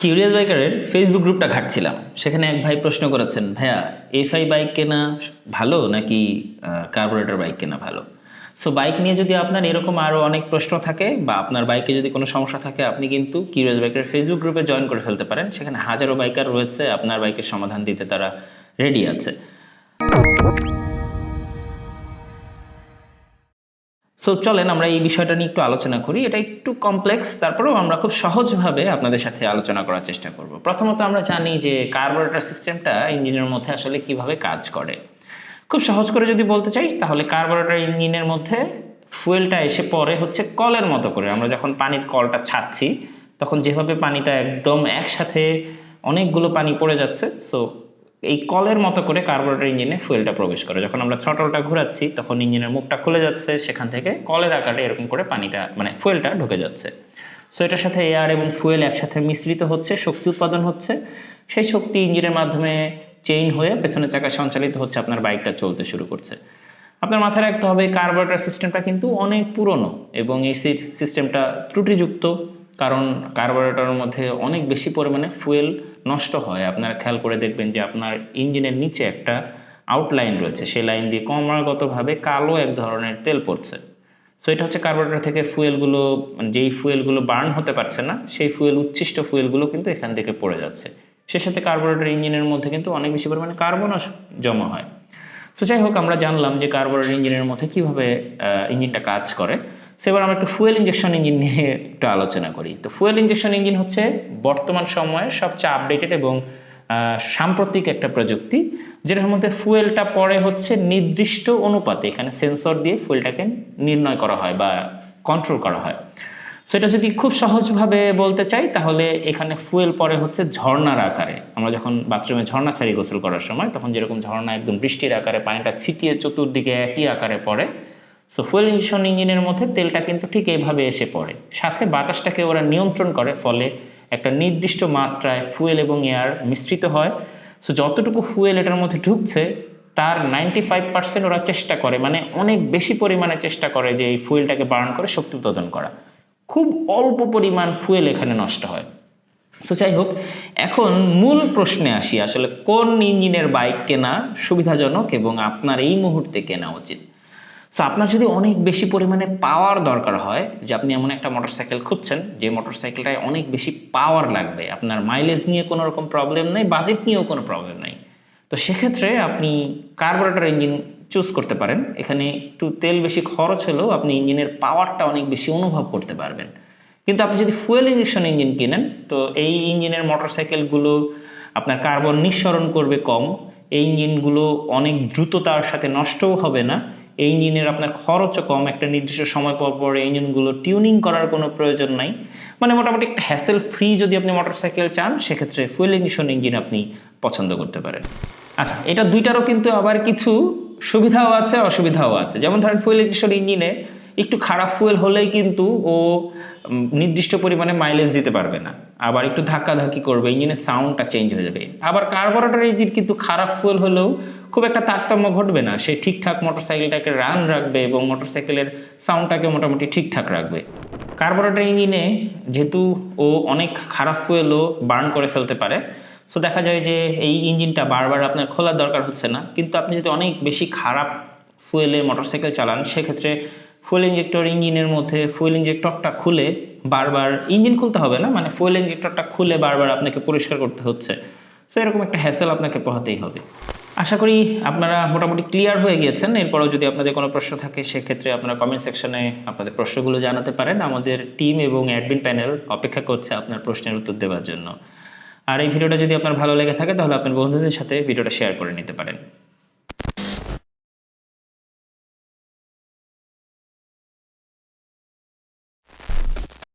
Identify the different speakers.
Speaker 1: Curious বাইকারের Facebook গ্রুপটা ঘাটছিলাম। সেখানে এক ভাই প্রশ্ন করেছেন, ভাইয়া এফআই বাইক কেনা ভালো নাকি কার্বোরেটর বাইক কেনা ভালো? সো বাইক নিয়ে যদি আপনার এরকম আরও অনেক প্রশ্ন থাকে বা আপনার বাইকে যদি কোনো সমস্যা থাকে, আপনি কিন্তু কিউরিয়াস বাইকারের ফেসবুক গ্রুপে জয়েন করে ফেলতে পারেন। সেখানে হাজারো বাইকার রয়েছে, আপনার বাইকের সমাধান দিতে তারা রেডি আছে। সো চলেন আমরা এই বিষয়টা নিয়ে একটু আলোচনা করি। এটা একটু কমপ্লেক্স তারপরেও আমরা খুব সহজভাবে আপনাদের সাথে আলোচনা করার চেষ্টা করব। প্রথমত আমরা জানি যে কার্বোরেটর সিস্টেমটা ইঞ্জিনের মধ্যে আসলে কীভাবে কাজ করে। খুব সহজ করে যদি বলতে চাই, তাহলে কার্বোরেটর ইঞ্জিনের মধ্যে ফুয়েলটা এসে পরে হচ্ছে কলের মতো করে। আমরা যখন পানির কলটা ছাড়ছি, তখন যেভাবে পানিটা একদম একসাথে অনেকগুলো পানি পড়ে যাচ্ছে সো এই কলের মতো করে কার্বোরেটর ইঞ্জিনে ফুয়েলটা প্রবেশ করে। যখন আমরা থ্রটলটা ঘোরাচ্ছি, তখন ইঞ্জিনের মুখটা খুলে যাচ্ছে, সেখান থেকে কলের আকারে এরকম করে পানিটা মানে ফুয়েলটা ঢুকে যাচ্ছে। সো এটার সাথে এয়ার এবং ফুয়েল একসাথে মিশ্রিত হচ্ছে, শক্তি উৎপাদন হচ্ছে। সেই শক্তি ইঞ্জিনের মাধ্যমে চেইন হয়ে পেছনের চাকা সঞ্চালিত হচ্ছে, আপনার বাইকটা চলতে শুরু করছে। আপনার মাথায় রাখতে হবে, কার্বোরেটর সিস্টেমটা কিন্তু অনেক পুরনো এবং এই সিস্টেমটা ত্রুটিযুক্ত। কারণ কার্বোরেটরের মধ্যে অনেক বেশি পরিমাণে ফুয়েল নষ্ট হয়। আপনারা খেয়াল করে দেখবেন যে আপনার ইঞ্জিনের নিচে একটা আউটলাইন রয়েছে। সেই লাইন দিয়ে ক্রমাগতভাবে কালো এক ধরনের তেল পড়ছে। সো এটা হচ্ছে কার্বোরেটর থেকে ফুয়েলগুলো মানে যেই ফুয়েলগুলো বার্ন হতে পারছে না, সেই ফুয়েল, উচ্ছিষ্ট ফুয়েলগুলো কিন্তু এখান থেকে পড়ে যাচ্ছে। সে সাথে কার্বোরেটর ইঞ্জিনের মধ্যে কিন্তু অনেক বেশি পরিমাণে কার্বনও জমা হয়। সো যাই হোক, আমরা জানলাম যে কার্বোরেটর ইঞ্জিনের মধ্যে কীভাবে ইঞ্জিনটা কাজ করে। সো এবার আমরা একটু ফুয়েল ইঞ্জেকশন ইঞ্জিন নিয়ে একটু আলোচনা করি। তো ফুয়েল ইঞ্জেকশন ইঞ্জিন হচ্ছে বর্তমান সময়ের সবচেয়ে আপডেটেড এবং সাম্প্রতিক একটা প্রযুক্তি, যেটার মধ্যে ফুয়েলটা পরে হচ্ছে নির্দিষ্ট অনুপাতে, এখানে সেন্সর দিয়ে ফুয়েলটাকে নির্ণয় করা হয় বা কন্ট্রোল করা হয়। সেটা যদি খুব সহজভাবে বলতে চাই, তাহলে এখানে ফুয়েল পরে হচ্ছে ঝর্ণার আকারে। আমরা যখন বাথরুমে ঝর্ণা ছাড়ি গোসল করার সময়, তখন যেরকম ঝর্ণা একদম বৃষ্টির আকারে, পানিটা ছিটিয়ে চতুর্দিকে একই আকারে পড়ে সো ফুয়েল ইঞ্জেকশন ইঞ্জিনের মধ্যে তেলটা কিন্তু ঠিক এইভাবে এসে পড়ে। সাথে বাতাসটাকে ওরা নিয়ন্ত্রণ করে, ফলে একটা নির্দিষ্ট মাত্রায় ফুয়েল এবং এয়ার মিশ্রিত হয়। সো যতটুকু ফুয়েল এটার মধ্যে ঢুকছে, তার নাইনটি ফাইভ পার্সেন্ট ওরা চেষ্টা করে মানে অনেক বেশি পরিমাণে চেষ্টা করে যে এই ফুয়েলটাকে বার্ন করে শক্তি উৎপাদন করা। খুব অল্প পরিমাণ ফুয়েল এখানে নষ্ট হয়। সো যাই হোক, এখন মূল প্রশ্নে আসি, আসলে কোন ইঞ্জিনের বাইক কেনা সুবিধাজনক এবং আপনার এই মুহূর্তে কেনা উচিত? সো আপনার যদি অনেক বেশি পরিমাণে পাওয়ার দরকার হয়, যে আপনি এমন একটা মোটরসাইকেল খুঁজছেন, যে মোটরসাইকেলটায় অনেক বেশি পাওয়ার লাগবে, আপনার মাইলেজ নিয়ে কোনো রকম প্রবলেম নেই বাজেট নিয়েও কোনো প্রবলেম নেই। তো সেক্ষেত্রে আপনি কার্বোরেটর ইঞ্জিন চুজ করতে পারেন। এখানে একটু তেল বেশি খরচ হলেও আপনি ইঞ্জিনের পাওয়ারটা অনেক বেশি অনুভব করতে পারবেন। কিন্তু আপনি যদি ফুয়েল ইঞ্জেকশন ইঞ্জিন কিনেন, তো এই ইঞ্জিনের মোটরসাইকেলগুলো আপনার কার্বন নিঃসরণ করবে কম। এই ইঞ্জিনগুলো অনেক দ্রুততার সাথে নষ্টও হবে না। ইঞ্জিনের আপনার খরচও কম, একটা নির্দিষ্ট সময় পর পর ইঞ্জিনগুলো টিউনিং করার কোনো প্রয়োজন নাই। মানে মোটামুটি একটা হ্যাসেল ফ্রি যদি আপনি মোটরসাইকেল চান, সেক্ষেত্রে ফুয়েল ইঞ্জিশন ইঞ্জিন আপনি পছন্দ করতে পারেন। আচ্ছা এটা দুইটারও কিন্তু আবার কিছু সুবিধাও আছে, অসুবিধাও আছে। যেমন ধরেন ফুয়েল ইঞ্জিশন ইঞ্জিনে একটু খারাপ ফুয়েল হলেই কিন্তু ও নির্দিষ্ট পরিমাণে মাইলেজ দিতে পারবে না। আবার একটু ধাক্কাধাক্কি করবে ইঞ্জিনের সাউন্ডটা চেঞ্জ হয়ে যাবে। আবার কার্বোরেটর ইঞ্জিন কিন্তু খারাপ ফুয়েল হলেও খুব একটা তারতম্য ঘটবে না। সে ঠিকঠাক মোটরসাইকেলটাকে রান রাখবে এবং মোটরসাইকেলের সাউন্ডটাকে মোটামুটি ঠিকঠাক রাখবে। কার্বোরেটর ইঞ্জিনে যেহেতু ও অনেক খারাপ ফুয়েলও বার্ন করে ফেলতে পারে সো দেখা যায় যে এই ইঞ্জিনটা বারবার আপনার খোলার দরকার হচ্ছে না। কিন্তু আপনি যদি অনেক বেশি খারাপ ফুয়েলে মোটরসাইকেল চালান, সেক্ষেত্রে ফুয়েল ইঞ্জেক্টর ইঞ্জিনের মধ্যে ফুয়েল ইঞ্জেক্টরটা খুলে বারবার, ইঞ্জিন খুলতে হবে না? মানে ফুয়েল ইঞ্জেক্টরটা খুলে বারবার আপনাকে পরিষ্কার করতে হচ্ছে। সো এরকম একটা হ্যাসেল আপনাকে পোহাতেই হবে। আশা করি আপনারা মোটামুটি ক্লিয়ার হয়ে গিয়েছেন। এরপরেও যদি আপনাদের কোনো প্রশ্ন থাকে, সেক্ষেত্রে আপনারা কমেন্ট সেকশনে আপনাদের প্রশ্নগুলো জানাতে পারেন। আমাদের টিম এবং অ্যাডমিন প্যানেল অপেক্ষা করছে আপনার প্রশ্নের উত্তর দেওয়ার জন্য। আর এই ভিডিওটা যদি আপনার ভালো লেগে থাকে, তাহলে আপনার বন্ধুদের সাথে ভিডিওটা শেয়ার করে নিতে পারেন।